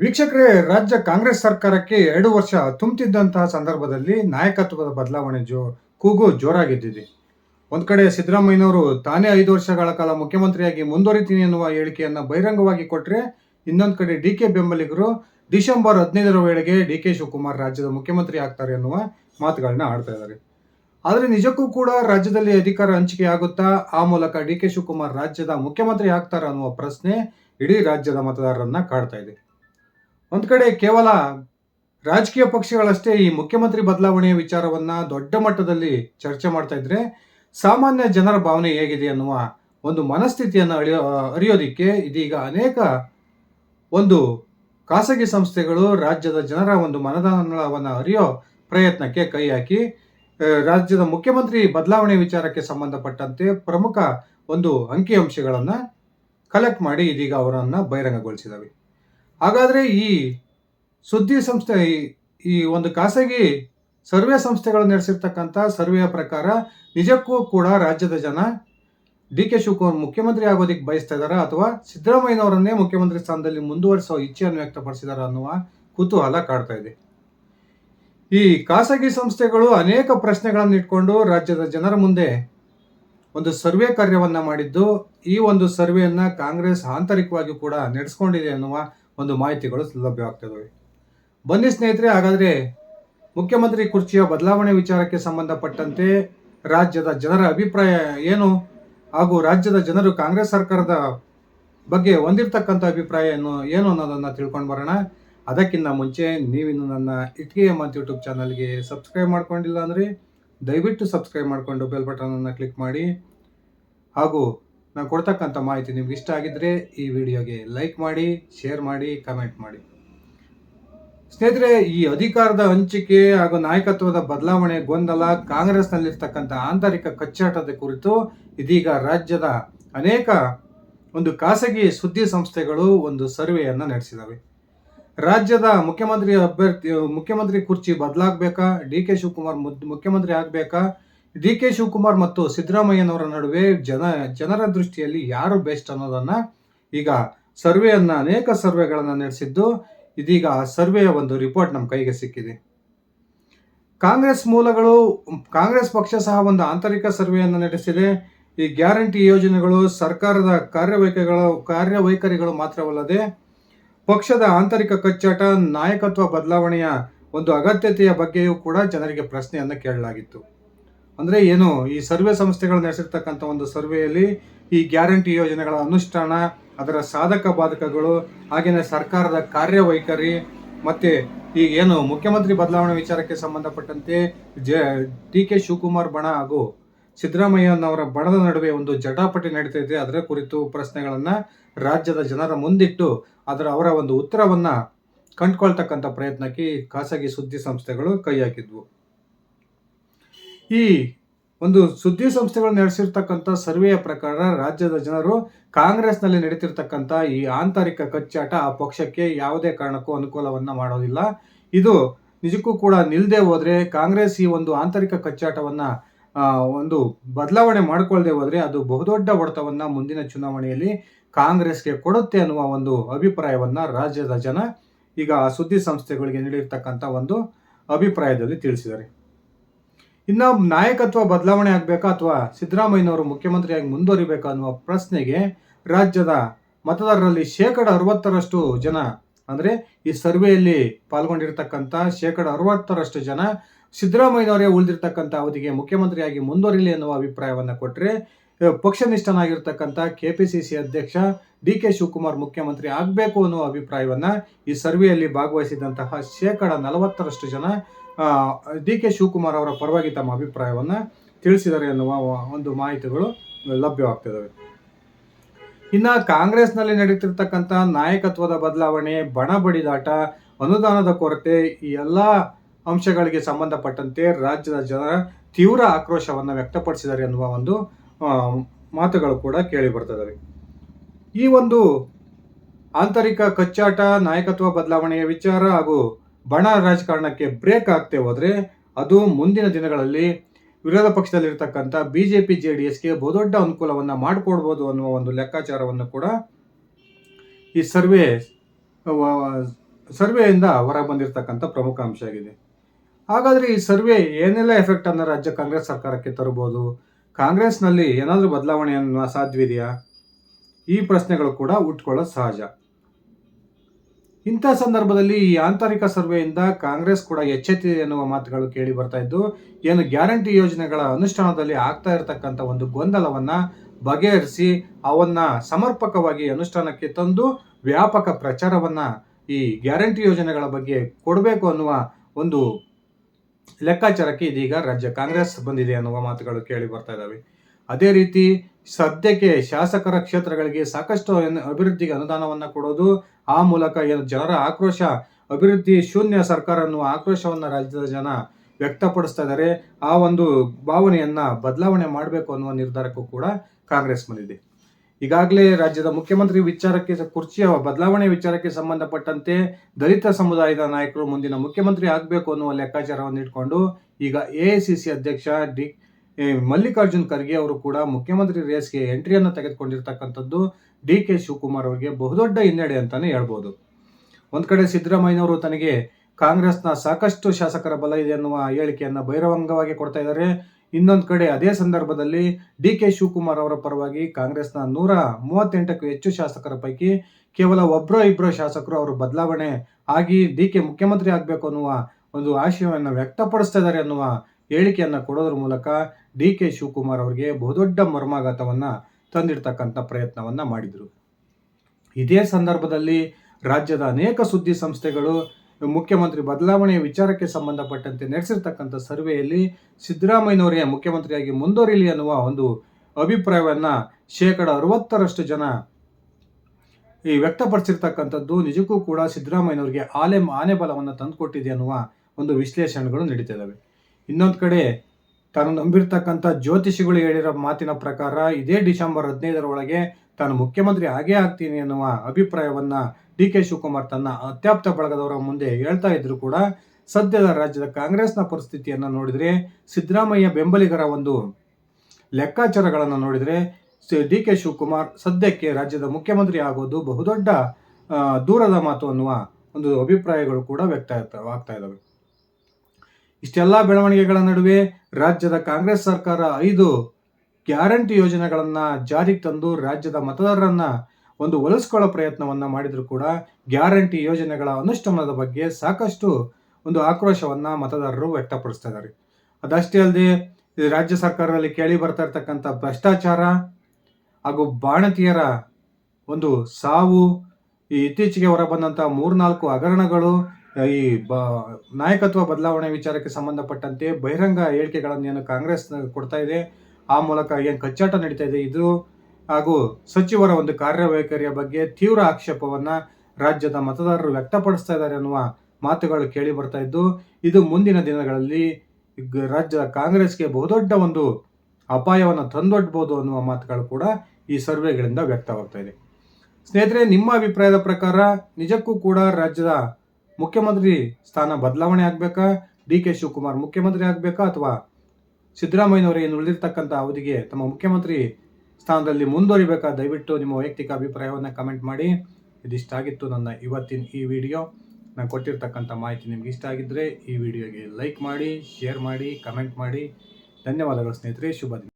ವೀಕ್ಷಕರೇ, ರಾಜ್ಯ ಕಾಂಗ್ರೆಸ್ ಸರ್ಕಾರಕ್ಕೆ ಎರಡು ವರ್ಷ ತುಂಬುತ್ತಿದ್ದಂತಹ ಸಂದರ್ಭದಲ್ಲಿ ನಾಯಕತ್ವದ ಬದಲಾವಣೆ ಜೋ, ಕೂಗು ಜೋರಾಗಿದ್ದಿದೆ. ಒಂದು ಕಡೆ ಸಿದ್ದರಾಮಯ್ಯನವರು ತಾನೇ ಐದು ವರ್ಷಗಳ ಕಾಲ ಮುಖ್ಯಮಂತ್ರಿಯಾಗಿ ಮುಂದುವರಿತೀನಿ ಎನ್ನುವ ಹೇಳಿಕೆಯನ್ನು ಬಹಿರಂಗವಾಗಿ ಕೊಟ್ಟರೆ ಇನ್ನೊಂದು ಕಡೆ ಡಿ ಕೆ ಬೆಂಬಲಿಗರು ಡಿಸೆಂಬರ್ ಹದಿನೈದರ ವೇಳೆಗೆ ಡಿ ಕೆ ಶಿವಕುಮಾರ್ ರಾಜ್ಯದ ಮುಖ್ಯಮಂತ್ರಿ ಆಗ್ತಾರೆ ಎನ್ನುವ ಮಾತುಗಳನ್ನ ಆಡ್ತಾ ಇದ್ದಾರೆ. ಆದರೆ ನಿಜಕ್ಕೂ ಕೂಡ ರಾಜ್ಯದಲ್ಲಿ ಅಧಿಕಾರ ಹಂಚಿಕೆ ಆಗುತ್ತಾ, ಆ ಮೂಲಕ ಡಿ ಕೆ ಶಿವಕುಮಾರ್ ರಾಜ್ಯದ ಮುಖ್ಯಮಂತ್ರಿ ಆಗ್ತಾರ ಅನ್ನುವ ಪ್ರಶ್ನೆ ಇಡೀ ರಾಜ್ಯದ ಮತದಾರರನ್ನ ಕಾಡ್ತಾ ಇದೆ. ಒಂದು ಕಡೆ ಕೇವಲ ರಾಜಕೀಯ ಪಕ್ಷಗಳಷ್ಟೇ ಈ ಮುಖ್ಯಮಂತ್ರಿ ಬದಲಾವಣೆಯ ವಿಚಾರವನ್ನ ದೊಡ್ಡ ಮಟ್ಟದಲ್ಲಿ ಚರ್ಚೆ ಮಾಡ್ತಾ ಇದ್ರೆ ಸಾಮಾನ್ಯ ಜನರ ಭಾವನೆ ಹೇಗಿದೆ ಅನ್ನುವ ಒಂದು ಮನಸ್ಥಿತಿಯನ್ನು ಅಳಿಯೋ, ಅರಿಯೋದಿಕ್ಕೆ ಇದೀಗ ಅನೇಕ ಒಂದು ಖಾಸಗಿ ಸಂಸ್ಥೆಗಳು ರಾಜ್ಯದ ಜನರ ಒಂದು ಮನದಾನವನ್ನು ಅರಿಯೋ ಪ್ರಯತ್ನಕ್ಕೆ ಕೈ ಹಾಕಿ ರಾಜ್ಯದ ಮುಖ್ಯಮಂತ್ರಿ ಬದಲಾವಣೆ ವಿಚಾರಕ್ಕೆ ಸಂಬಂಧಪಟ್ಟಂತೆ ಪ್ರಮುಖ ಒಂದು ಅಂಕಿಅಂಶಗಳನ್ನು ಕಲೆಕ್ಟ್ ಮಾಡಿ ಇದೀಗ ಅವರನ್ನು ಬಹಿರಂಗಗೊಳಿಸಿದವೆ. ಹಾಗಾದರೆ ಈ ಸುದ್ದಿ ಸಂಸ್ಥೆ, ಈ- ಒಂದು ಖಾಸಗಿ ಸರ್ವೆ ಸಂಸ್ಥೆಗಳು ನಡೆಸಿರ್ತಕ್ಕಂಥ ಸರ್ವೆಯ ಪ್ರಕಾರ ನಿಜಕ್ಕೂ ಕೂಡ ರಾಜ್ಯದ ಜನ ಡಿ ಕೆ ಶಿವಕುಮಾರ್ ಮುಖ್ಯಮಂತ್ರಿ ಆಗೋದಕ್ಕೆ ಬಯಸ್ತಾ ಇದ್ದಾರಾ ಅಥವಾ ಸಿದ್ದರಾಮಯ್ಯನವರನ್ನೇ ಮುಖ್ಯಮಂತ್ರಿ ಸ್ಥಾನದಲ್ಲಿ ಮುಂದುವರಿಸೋ ಇಚ್ಛೆಯನ್ನು ವ್ಯಕ್ತಪಡಿಸಿದಾರ ಅನ್ನುವ ಕುತೂಹಲ ಕಾಡ್ತಾ ಇದೆ. ಈ ಖಾಸಗಿ ಸಂಸ್ಥೆಗಳು ಅನೇಕ ಪ್ರಶ್ನೆಗಳನ್ನು ಇಟ್ಕೊಂಡು ರಾಜ್ಯದ ಜನರ ಮುಂದೆ ಒಂದು ಸರ್ವೆ ಕಾರ್ಯವನ್ನು ಮಾಡಿದ್ದು ಈ ಒಂದು ಸರ್ವೆಯನ್ನು ಕಾಂಗ್ರೆಸ್ ಆಂತರಿಕವಾಗಿ ಕೂಡ ನಡೆಸ್ಕೊಂಡಿದೆ ಅನ್ನುವ ಒಂದು ಮಾಹಿತಿಗಳು ಲಭ್ಯವಾಗ್ತಿದ್ದಾವೆ ಬನ್ನಿ ಸ್ನೇಹಿತರೆ, ಹಾಗಾದ್ರೆ ಮುಖ್ಯಮಂತ್ರಿ ಕುರ್ಚಿಯ ಬದಲಾವಣೆ ವಿಚಾರಕ್ಕೆ ಸಂಬಂಧಪಟ್ಟಂತೆ ರಾಜ್ಯದ ಜನರ ಅಭಿಪ್ರಾಯ ಏನು? ಹಾಗೂ ರಾಜ್ಯದ ಜನರು ಕಾಂಗ್ರೆಸ್ ಸರ್ಕಾರದ ಬಗ್ಗೆ ಹೊಂದಿರತಕ್ಕಂಥ ಅಭಿಪ್ರಾಯ ಏನು? ಏನು ಅನ್ನೋದನ್ನು ತಿಳ್ಕೊಂಡು ಬರೋಣ. ಅದಕ್ಕಿಂತ ಮುಂಚೆ ನೀವಿನ್ನು ನನ್ನ ಇಟ್ಗೆ ಮತ್ತು ಯೂಟ್ಯೂಬ್ ಚಾನಲ್ಗೆ ಸಬ್ಸ್ಕ್ರೈಬ್ ಮಾಡ್ಕೊಂಡಿಲ್ಲ ಅಂದರೆ ದಯವಿಟ್ಟು ಸಬ್ಸ್ಕ್ರೈಬ್ ಮಾಡಿಕೊಂಡು ಬೆಲ್ ಬಟನನ್ನು ಕ್ಲಿಕ್ ಮಾಡಿ. ಹಾಗೂ ನಾನು ಕೊಡ್ತಕ್ಕಂಥ ಮಾಹಿತಿ ನಿಮ್ಗೆ ಇಷ್ಟ ಆಗಿದ್ದರೆ ಈ ವಿಡಿಯೋಗೆ ಲೈಕ್ ಮಾಡಿ, ಶೇರ್ ಮಾಡಿ, ಕಮೆಂಟ್ ಮಾಡಿ. ಸ್ನೇಹಿತರೆ, ಈ ಅಧಿಕಾರದ ಹಂಚಿಕೆ ಹಾಗೂ ನಾಯಕತ್ವದ ಬದಲಾವಣೆ ಗೊಂದಲ ಕಾಂಗ್ರೆಸ್ನಲ್ಲಿರ್ತಕ್ಕಂಥ ಆಂತರಿಕ ಕಚ್ಚಾಟದ ಕುರಿತು ಇದೀಗ ರಾಜ್ಯದ ಅನೇಕ ಒಂದು ಖಾಸಗಿ ಸುದ್ದಿ ಸಂಸ್ಥೆಗಳು ಒಂದು ಸರ್ವೆಯನ್ನು ನಡೆಸಿದವೆ. ರಾಜ್ಯದ ಮುಖ್ಯಮಂತ್ರಿ ಅಭ್ಯರ್ಥಿ, ಮುಖ್ಯಮಂತ್ರಿ ಕುರ್ಚಿ ಬದಲಾಗಬೇಕಾ? ಡಿ ಕೆ ಶಿವಕುಮಾರ್ ಮುಖ್ಯಮಂತ್ರಿ ಆಗಬೇಕಾ? ಡಿ ಕೆ ಶಿವಕುಮಾರ್ ಮತ್ತು ಸಿದ್ದರಾಮಯ್ಯನವರ ನಡುವೆ ಜನ, ಜನರ ದೃಷ್ಟಿಯಲ್ಲಿ ಯಾರು ಬೆಸ್ಟ್ ಅನ್ನೋದನ್ನ ಈಗ ಸರ್ವೆಯನ್ನ, ಅನೇಕ ಸರ್ವೆಗಳನ್ನು ನಡೆಸಿದ್ದು ಇದೀಗ ಸರ್ವೆಯ ಒಂದು ರಿಪೋರ್ಟ್ ನಮ್ಮ ಕೈಗೆ ಸಿಕ್ಕಿದೆ. ಕಾಂಗ್ರೆಸ್ ಮೂಲಗಳು, ಕಾಂಗ್ರೆಸ್ ಪಕ್ಷ ಸಹ ಒಂದು ಆಂತರಿಕ ಸರ್ವೆಯನ್ನು ನಡೆಸಿದೆ. ಈ ಗ್ಯಾರಂಟಿ ಯೋಜನೆಗಳು ಸರ್ಕಾರದ ಕಾರ್ಯವೈಖರಿಗಳು ಕಾರ್ಯವೈಖರಿಗಳು ಮಾತ್ರವಲ್ಲದೆ ಪಕ್ಷದ ಆಂತರಿಕ ಕಚ್ಚಾಟ, ನಾಯಕತ್ವ ಬದಲಾವಣೆಯ ಒಂದು ಅಗತ್ಯತೆಯ ಬಗ್ಗೆಯೂ ಕೂಡ ಜನರಿಗೆ ಪ್ರಶ್ನೆಯನ್ನು ಕೇಳಲಾಗಿತ್ತು. ಅಂದರೆ ಏನು, ಈ ಸರ್ವೆ ಸಂಸ್ಥೆಗಳು ನಡೆಸಿರ್ತಕ್ಕಂಥ ಒಂದು ಸರ್ವೆಯಲ್ಲಿ ಈ ಗ್ಯಾರಂಟಿ ಯೋಜನೆಗಳ ಅನುಷ್ಠಾನ, ಅದರ ಸಾಧಕ ಬಾಧಕಗಳು ಹಾಗೆಯೇ ಸರ್ಕಾರದ ಕಾರ್ಯವೈಖರಿ, ಮತ್ತೆ ಈ ಏನು ಮುಖ್ಯಮಂತ್ರಿ ಬದಲಾವಣೆ ವಿಚಾರಕ್ಕೆ ಸಂಬಂಧಪಟ್ಟಂತೆ ಜ ಡಿ ಕೆ ಶಿವಕುಮಾರ್ ಬಣ ಹಾಗೂ ಸಿದ್ದರಾಮಯ್ಯನವರ ಬಣದ ನಡುವೆ ಒಂದು ಜಟಾಪಟಿ ನಡೀತಾ ಇದೆ ಅದರ ಕುರಿತು ಪ್ರಶ್ನೆಗಳನ್ನು ರಾಜ್ಯದ ಜನರ ಮುಂದಿಟ್ಟು ಅದರ ಅವರ ಒಂದು ಉತ್ತರವನ್ನು ಕಂಡುಕೊಳ್ತಕ್ಕಂಥ ಪ್ರಯತ್ನಕ್ಕೆ ಖಾಸಗಿ ಸುದ್ದಿ ಸಂಸ್ಥೆಗಳು ಕೈ ಹಾಕಿದ್ವು ಈ ಒಂದು ಸುದ್ದಿ ಸಂಸ್ಥೆಗಳು ನಡೆಸಿರ್ತಕ್ಕಂಥ ಸರ್ವೆಯ ಪ್ರಕಾರ ರಾಜ್ಯದ ಜನರು ಕಾಂಗ್ರೆಸ್ನಲ್ಲಿ ನಡೀತಿರ್ತಕ್ಕಂಥ ಈ ಆಂತರಿಕ ಕಚ್ಚಾಟ ಆ ಪಕ್ಷಕ್ಕೆ ಯಾವುದೇ ಕಾರಣಕ್ಕೂ ಅನುಕೂಲವನ್ನು ಮಾಡೋದಿಲ್ಲ. ಇದು ನಿಜಕ್ಕೂ ಕೂಡ ನಿಲ್ಲದೆ ಹೋದರೆ, ಕಾಂಗ್ರೆಸ್ ಈ ಒಂದು ಆಂತರಿಕ ಕಚ್ಚಾಟವನ್ನು ಒಂದು ಬದಲಾವಣೆ ಮಾಡಿಕೊಳ್ಳದೆ ಹೋದರೆ ಅದು ಬಹುದೊಡ್ಡ ಹೊಡೆತವನ್ನು ಮುಂದಿನ ಚುನಾವಣೆಯಲ್ಲಿ ಕಾಂಗ್ರೆಸ್ಗೆ ಕೊಡುತ್ತೆ ಅನ್ನುವ ಒಂದು ಅಭಿಪ್ರಾಯವನ್ನು ರಾಜ್ಯದ ಜನ ಈಗ ಸುದ್ದಿ ಸಂಸ್ಥೆಗಳಿಗೆ ನೀಡಿರ್ತಕ್ಕಂಥ ಒಂದು ಅಭಿಪ್ರಾಯದಲ್ಲಿ ತಿಳಿಸಿದ್ದಾರೆ. ಇನ್ನು ನಾಯಕತ್ವ ಬದಲಾವಣೆ ಆಗಬೇಕಾ ಅಥವಾ ಸಿದ್ದರಾಮಯ್ಯನವರು ಮುಖ್ಯಮಂತ್ರಿಯಾಗಿ ಮುಂದುವರಿಬೇಕಾ ಅನ್ನುವ ಪ್ರಶ್ನೆಗೆ ರಾಜ್ಯದ ಮತದಾರರಲ್ಲಿ ಶೇಕಡ ಅರವತ್ತರಷ್ಟು ಜನ ಅಂದರೆ ಈ ಸರ್ವೆಯಲ್ಲಿ ಪಾಲ್ಗೊಂಡಿರ್ತಕ್ಕಂಥ ಶೇಕಡ ಅರವತ್ತರಷ್ಟು ಜನ ಸಿದ್ದರಾಮಯ್ಯನವರೇ ಉಳಿದಿರ್ತಕ್ಕಂಥ ಅವಧಿಗೆ ಮುಖ್ಯಮಂತ್ರಿಯಾಗಿ ಮುಂದುವರಿಲಿ ಎನ್ನುವ ಅಭಿಪ್ರಾಯವನ್ನು ಕೊಟ್ಟರೆ ಪಕ್ಷನಿಷ್ಠನಾಗಿರ್ತಕ್ಕಂಥ ಕೆ ಪಿ ಸಿ ಸಿ ಅಧ್ಯಕ್ಷ ಡಿ ಕೆ ಶಿವಕುಮಾರ್ ಮುಖ್ಯಮಂತ್ರಿ ಆಗಬೇಕು ಅನ್ನುವ ಅಭಿಪ್ರಾಯವನ್ನ ಈ ಸರ್ವೆಯಲ್ಲಿ ಭಾಗವಹಿಸಿದಂತಹ ಶೇಕಡ ನಲವತ್ತರಷ್ಟು ಜನ ಡಿ ಕೆ ಶಿವಕುಮಾರ್ ಅವರ ಪರವಾಗಿ ತಮ್ಮ ಅಭಿಪ್ರಾಯವನ್ನು ತಿಳಿಸಿದ್ದಾರೆ ಎನ್ನುವ ಒಂದು ಮಾಹಿತಿಗಳು ಲಭ್ಯವಾಗ್ತಿದ್ದಾವೆ. ಇನ್ನ ಕಾಂಗ್ರೆಸ್ನಲ್ಲಿ ನಡೀತಿರ್ತಕ್ಕಂಥ ನಾಯಕತ್ವದ ಬದಲಾವಣೆ, ಬಣ ಬಡಿದಾಟ, ಅನುದಾನದ ಕೊರತೆ ಈ ಎಲ್ಲ ಅಂಶಗಳಿಗೆ ಸಂಬಂಧಪಟ್ಟಂತೆ ರಾಜ್ಯದ ಜನರ ತೀವ್ರ ಆಕ್ರೋಶವನ್ನು ವ್ಯಕ್ತಪಡಿಸಿದ್ದಾರೆ ಎನ್ನುವ ಒಂದು ಮಾತುಗಳು ಕೂಡ ಕೇಳಿ ಬರ್ತದವೆ ಈ ಒಂದು ಆಂತರಿಕ ಕಚ್ಚಾಟ, ನಾಯಕತ್ವ ಬದಲಾವಣೆಯ ವಿಚಾರ ಹಾಗೂ ಬಣ ರಾಜಕಾರಣಕ್ಕೆ ಬ್ರೇಕ್ ಆಗ್ತೇ ಹೋದರೆ ಅದು ಮುಂದಿನ ದಿನಗಳಲ್ಲಿ ವಿರೋಧ ಪಕ್ಷದಲ್ಲಿರ್ತಕ್ಕಂಥ ಬಿಜೆಪಿ ಜೆ ಡಿ ಎಸ್ಗೆ ಬಹುದೊಡ್ಡ ಅನುಕೂಲವನ್ನು ಮಾಡಿಕೊಡ್ಬೋದು ಅನ್ನುವ ಒಂದು ಲೆಕ್ಕಾಚಾರವನ್ನು ಕೂಡ ಈ ಸರ್ವೆ ಸರ್ವೆಯಿಂದ ಹೊರ ಬಂದಿರತಕ್ಕಂಥ ಪ್ರಮುಖ ಅಂಶ ಆಗಿದೆ. ಹಾಗಾದ್ರೆ ಈ ಸರ್ವೆ ಏನೆಲ್ಲ ಎಫೆಕ್ಟ್ ಅನ್ನು ರಾಜ್ಯ ಕಾಂಗ್ರೆಸ್ ಸರ್ಕಾರಕ್ಕೆ ತರಬಹುದು ಕಾಂಗ್ರೆಸ್ನಲ್ಲಿ ಏನಾದರೂ ಬದಲಾವಣೆಯನ್ನು ಸಾಧ್ಯವಿದೆಯಾ ಈ ಪ್ರಶ್ನೆಗಳು ಕೂಡ ಹುಟ್ಕೊಳ್ಳೋದು ಸಹಜ. ಇಂಥ ಸಂದರ್ಭದಲ್ಲಿ ಈ ಆಂತರಿಕ ಸರ್ವೆಯಿಂದ ಕಾಂಗ್ರೆಸ್ ಕೂಡ ಎಚ್ಚೆತ್ತಿದೆ ಎನ್ನುವ ಮಾತುಗಳು ಕೇಳಿ ಬರ್ತಾ ಇದ್ದು, ಏನು ಗ್ಯಾರಂಟಿ ಯೋಜನೆಗಳ ಅನುಷ್ಠಾನದಲ್ಲಿ ಆಗ್ತಾ ಇರತಕ್ಕಂಥ ಒಂದು ಗೊಂದಲವನ್ನ ಬಗೆಹರಿಸಿ ಅವನ್ನ ಸಮರ್ಪಕವಾಗಿ ಅನುಷ್ಠಾನಕ್ಕೆ ತಂದು ವ್ಯಾಪಕ ಪ್ರಚಾರವನ್ನ ಈ ಗ್ಯಾರಂಟಿ ಯೋಜನೆಗಳ ಬಗ್ಗೆ ಕೊಡಬೇಕು ಅನ್ನುವ ಒಂದು ಲೆಕ್ಕಾಚಾರಕ್ಕೆ ಇದೀಗ ರಾಜ್ಯ ಕಾಂಗ್ರೆಸ್ ಬಂದಿದೆ ಅನ್ನುವ ಮಾತುಗಳು ಕೇಳಿ ಬರ್ತಾ ಇದ್ದಾವೆ ಅದೇ ರೀತಿ ಸದ್ಯಕ್ಕೆ ಶಾಸಕರ ಕ್ಷೇತ್ರಗಳಿಗೆ ಸಾಕಷ್ಟು ಅಭಿವೃದ್ಧಿಗೆ ಅನುದಾನವನ್ನು ಕೊಡೋದು ಆ ಮೂಲಕ ಜನರ ಆಕ್ರೋಶ ಅಭಿವೃದ್ಧಿ ಶೂನ್ಯ ಸರ್ಕಾರ ಅನ್ನುವ ಆಕ್ರೋಶವನ್ನು ರಾಜ್ಯದ ಜನ ವ್ಯಕ್ತಪಡಿಸ್ತಾ ಇದ್ದಾರೆ ಆ ಒಂದು ಭಾವನೆಯನ್ನ ಬದಲಾವಣೆ ಮಾಡಬೇಕು ಅನ್ನುವ ನಿರ್ಧಾರಕ್ಕೂ ಕೂಡ ಕಾಂಗ್ರೆಸ್ ಬಂದಿದೆ. ಈಗಾಗಲೇ ರಾಜ್ಯದ ಮುಖ್ಯಮಂತ್ರಿ ವಿಚಾರಕ್ಕೆ ಕುರ್ಚಿಯ ಬದಲಾವಣೆ ವಿಚಾರಕ್ಕೆ ಸಂಬಂಧಪಟ್ಟಂತೆ ದಲಿತ ಸಮುದಾಯದ ನಾಯಕರು ಮುಂದಿನ ಮುಖ್ಯಮಂತ್ರಿ ಆಗಬೇಕು ಅನ್ನುವ ಲೆಕ್ಕಾಚಾರವನ್ನು ಇಟ್ಕೊಂಡು ಈಗ ಎಐಸಿಸಿ ಅಧ್ಯಕ್ಷ ಡಿ ಎ, ಮಲ್ಲಿಕಾರ್ಜುನ್ ಖರ್ಗೆ ಅವರು ಕೂಡ ಮುಖ್ಯಮಂತ್ರಿ ರೇಸ್ಗೆ ಎಂಟ್ರಿಯನ್ನು ತೆಗೆದುಕೊಂಡಿರ್ತಕ್ಕಂಥದ್ದು ಡಿ ಕೆ ಶಿವಕುಮಾರ್ ಅವರಿಗೆ ಬಹುದೊಡ್ಡ ಹಿನ್ನಡೆ ಅಂತಾನೆ ಹೇಳ್ಬೋದು. ಒಂದು ಕಡೆ ಸಿದ್ದರಾಮಯ್ಯನವರು ತನಗೆ ಕಾಂಗ್ರೆಸ್ನ ಸಾಕಷ್ಟು ಶಾಸಕರ ಬಲ ಇದೆ ಅನ್ನುವ ಹೇಳಿಕೆಯನ್ನು ಬಹಿರಂಗವಾಗಿ ಕೊಡ್ತಾ ಇದ್ದಾರೆ. ಇನ್ನೊಂದು ಕಡೆ ಅದೇ ಸಂದರ್ಭದಲ್ಲಿ ಡಿ ಕೆ ಶಿವಕುಮಾರ್ ಅವರ ಪರವಾಗಿ ಕಾಂಗ್ರೆಸ್ನ ನೂರ ಮೂವತ್ತೆಂಟಕ್ಕೂ ಹೆಚ್ಚು ಶಾಸಕರ ಪೈಕಿ ಕೇವಲ ಒಬ್ಬರೋ ಇಬ್ಬರು ಶಾಸಕರು ಅವರು ಬದಲಾವಣೆ ಆಗಿ ಡಿ ಕೆ ಮುಖ್ಯಮಂತ್ರಿ ಆಗಬೇಕು ಅನ್ನುವ ಒಂದು ಆಶಯವನ್ನು ವ್ಯಕ್ತಪಡಿಸ್ತಾ ಇದ್ದಾರೆ ಅನ್ನುವ ಹೇಳಿಕೆಯನ್ನು ಕೊಡೋದ್ರ ಮೂಲಕ ಡಿ ಕೆ ಶಿವಕುಮಾರ್ ಅವರಿಗೆ ಬಹುದೊಡ್ಡ ಮರ್ಮಾಘಾತವನ್ನು ತಂದಿಡ್ತಕ್ಕಂಥ ಪ್ರಯತ್ನವನ್ನ ಮಾಡಿದರು. ಇದೇ ಸಂದರ್ಭದಲ್ಲಿ ರಾಜ್ಯದ ಅನೇಕ ಸುದ್ದಿ ಸಂಸ್ಥೆಗಳು ಮುಖ್ಯಮಂತ್ರಿ ಬದಲಾವಣೆಯ ವಿಚಾರಕ್ಕೆ ಸಂಬಂಧಪಟ್ಟಂತೆ ನಡೆಸಿರ್ತಕ್ಕಂಥ ಸರ್ವೆಯಲ್ಲಿ ಸಿದ್ದರಾಮಯ್ಯನವರೇ ಮುಖ್ಯಮಂತ್ರಿಯಾಗಿ ಮುಂದುವರಿಲಿ ಅನ್ನುವ ಒಂದು ಅಭಿಪ್ರಾಯವನ್ನ ಶೇಕಡ ಅರವತ್ತರಷ್ಟು ಜನ ಈ ವ್ಯಕ್ತಪಡಿಸಿರ್ತಕ್ಕಂಥದ್ದು ನಿಜಕ್ಕೂ ಕೂಡ ಸಿದ್ದರಾಮಯ್ಯನವರಿಗೆ ಆಲೆ ಆನೆ ಬಲವನ್ನು ತಂದುಕೊಟ್ಟಿದೆ ಅನ್ನುವ ಒಂದು ವಿಶ್ಲೇಷಣೆಗಳು ನಡೀತಿದ್ದಾವೆ ಇನ್ನೊಂದು ಕಡೆ ತಾನು ನಂಬಿರ್ತಕ್ಕಂಥ ಜ್ಯೋತಿಷಿಗಳು ಹೇಳಿರೋ ಮಾತಿನ ಪ್ರಕಾರ ಇದೇ ಡಿಸೆಂಬರ್ ಹದಿನೈದರ ಒಳಗೆ ತಾನು ಮುಖ್ಯಮಂತ್ರಿ ಆಗೇ ಆಗ್ತೀನಿ ಅನ್ನುವ ಅಭಿಪ್ರಾಯವನ್ನ ಡಿ ಕೆ ಶಿವಕುಮಾರ್ ತನ್ನ ಅತ್ಯಾಪ್ತ ಬಳಗದವರ ಮುಂದೆ ಹೇಳ್ತಾ ಇದ್ರು ಕೂಡ ಸದ್ಯದ ರಾಜ್ಯದ ಕಾಂಗ್ರೆಸ್ನ ಪರಿಸ್ಥಿತಿಯನ್ನು ನೋಡಿದ್ರೆ ಸಿದ್ದರಾಮಯ್ಯ ಬೆಂಬಲಿಗರ ಒಂದು ಲೆಕ್ಕಾಚಾರಗಳನ್ನು ನೋಡಿದ್ರೆ ಡಿ ಕೆ ಶಿವಕುಮಾರ್ ಸದ್ಯಕ್ಕೆ ರಾಜ್ಯದ ಮುಖ್ಯಮಂತ್ರಿ ಆಗೋದು ಬಹುದೊಡ್ಡ ದೂರದ ಮಾತು ಅನ್ನುವ ಒಂದು ಅಭಿಪ್ರಾಯಗಳು ಕೂಡ ವ್ಯಕ್ತ ಆಗ್ತಾ ಇದ್ದಾವೆ ಇಷ್ಟೆಲ್ಲ ಬೆಳವಣಿಗೆಗಳ ನಡುವೆ ರಾಜ್ಯದ ಕಾಂಗ್ರೆಸ್ ಸರ್ಕಾರ ಐದು ಗ್ಯಾರಂಟಿ ಯೋಜನೆಗಳನ್ನು ಜಾರಿಗೆ ತಂದು ರಾಜ್ಯದ ಮತದಾರರನ್ನ ಒಂದು ಒಲಿಸ್ಕೊಳ್ಳೋ ಪ್ರಯತ್ನವನ್ನ ಮಾಡಿದ್ರು ಕೂಡ ಗ್ಯಾರಂಟಿ ಯೋಜನೆಗಳ ಅನುಷ್ಠಾನದ ಬಗ್ಗೆ ಸಾಕಷ್ಟು ಒಂದು ಆಕ್ರೋಶವನ್ನ ಮತದಾರರು ವ್ಯಕ್ತಪಡಿಸ್ತಾ ಇದ್ದಾರೆ. ಅದಷ್ಟೇ ಅಲ್ಲದೆ ರಾಜ್ಯ ಸರ್ಕಾರದಲ್ಲಿ ಕೇಳಿ ಬರ್ತಾ ಇರ್ತಕ್ಕಂಥ ಭ್ರಷ್ಟಾಚಾರ ಹಾಗೂ ಬಾಣತಿಯರ ಒಂದು ಸಾವು, ಈ ಇತ್ತೀಚೆಗೆ ಹೊರಬಂದಂಥ ಮೂರ್ನಾಲ್ಕು ಹಗರಣಗಳು ಈ ಬ, ನಾಯಕತ್ವ ಬದಲಾವಣೆ ವಿಚಾರಕ್ಕೆ ಸಂಬಂಧಪಟ್ಟಂತೆ ಬಹಿರಂಗ ಹೇಳಿಕೆಗಳನ್ನು ಏನು ಕಾಂಗ್ರೆಸ್ ಕೊಡ್ತಾ ಇದೆ, ಆ ಮೂಲಕ ಏನು ಕಚ್ಚಾಟ ನಡೀತಾ ಇದೆ, ಇದು ಹಾಗೂ ಸಚಿವರ ಒಂದು ಕಾರ್ಯವೈಖರಿಯ ಬಗ್ಗೆ ತೀವ್ರ ಆಕ್ಷೇಪವನ್ನು ರಾಜ್ಯದ ಮತದಾರರು ವ್ಯಕ್ತಪಡಿಸ್ತಾ ಇದ್ದಾರೆ ಅನ್ನುವ ಮಾತುಗಳು ಕೇಳಿ ಬರ್ತಾ ಇದ್ದು, ಇದು ಮುಂದಿನ ದಿನಗಳಲ್ಲಿ ರಾಜ್ಯದ ಕಾಂಗ್ರೆಸ್ಗೆ ಬಹುದೊಡ್ಡ ಒಂದು ಅಪಾಯವನ್ನು ತಂದೊಡ್ಬೋದು ಅನ್ನುವ ಮಾತುಗಳು ಕೂಡ ಈ ಸರ್ವೆಗಳಿಂದ ವ್ಯಕ್ತವಾಗ್ತಾ ಇದೆ. ಸ್ನೇಹಿತರೆ, ನಿಮ್ಮ ಅಭಿಪ್ರಾಯದ ಪ್ರಕಾರ ನಿಜಕ್ಕೂ ಕೂಡ ರಾಜ್ಯದ ಮುಖ್ಯಮಂತ್ರಿ ಸ್ಥಾನ ಬದಲಾವಣೆ ಆಗಬೇಕಾ? ಡಿ ಕೆ ಶಿವಕುಮಾರ್ ಮುಖ್ಯಮಂತ್ರಿ ಆಗಬೇಕಾ? ಅಥವಾ ಸಿದ್ದರಾಮಯ್ಯನವರು ಏನು ಉಳಿದಿರ್ತಕ್ಕಂಥ ಅವಧಿಗೆ ತಮ್ಮ ಮುಖ್ಯಮಂತ್ರಿ ಸ್ಥಾನದಲ್ಲಿ ಮುಂದುವರಿಬೇಕಾ? ದಯವಿಟ್ಟು ನಿಮ್ಮ ವೈಯಕ್ತಿಕ ಅಭಿಪ್ರಾಯವನ್ನು ಕಮೆಂಟ್ ಮಾಡಿ. ಇದಿಷ್ಟಾಗಿತ್ತು ನನ್ನ ಇವತ್ತಿನ ಈ ವಿಡಿಯೋ ನಾನು ಕೊಟ್ಟಿರ್ತಕ್ಕಂಥ ಮಾಹಿತಿ ನಿಮ್ಗೆ ಇಷ್ಟ ಆಗಿದ್ದರೆ ಈ ವಿಡಿಯೋಗೆ ಲೈಕ್ ಮಾಡಿ ಶೇರ್ ಮಾಡಿ ಕಮೆಂಟ್ ಮಾಡಿ. ಧನ್ಯವಾದಗಳು ಸ್ನೇಹಿತರೆ. ಶುಭ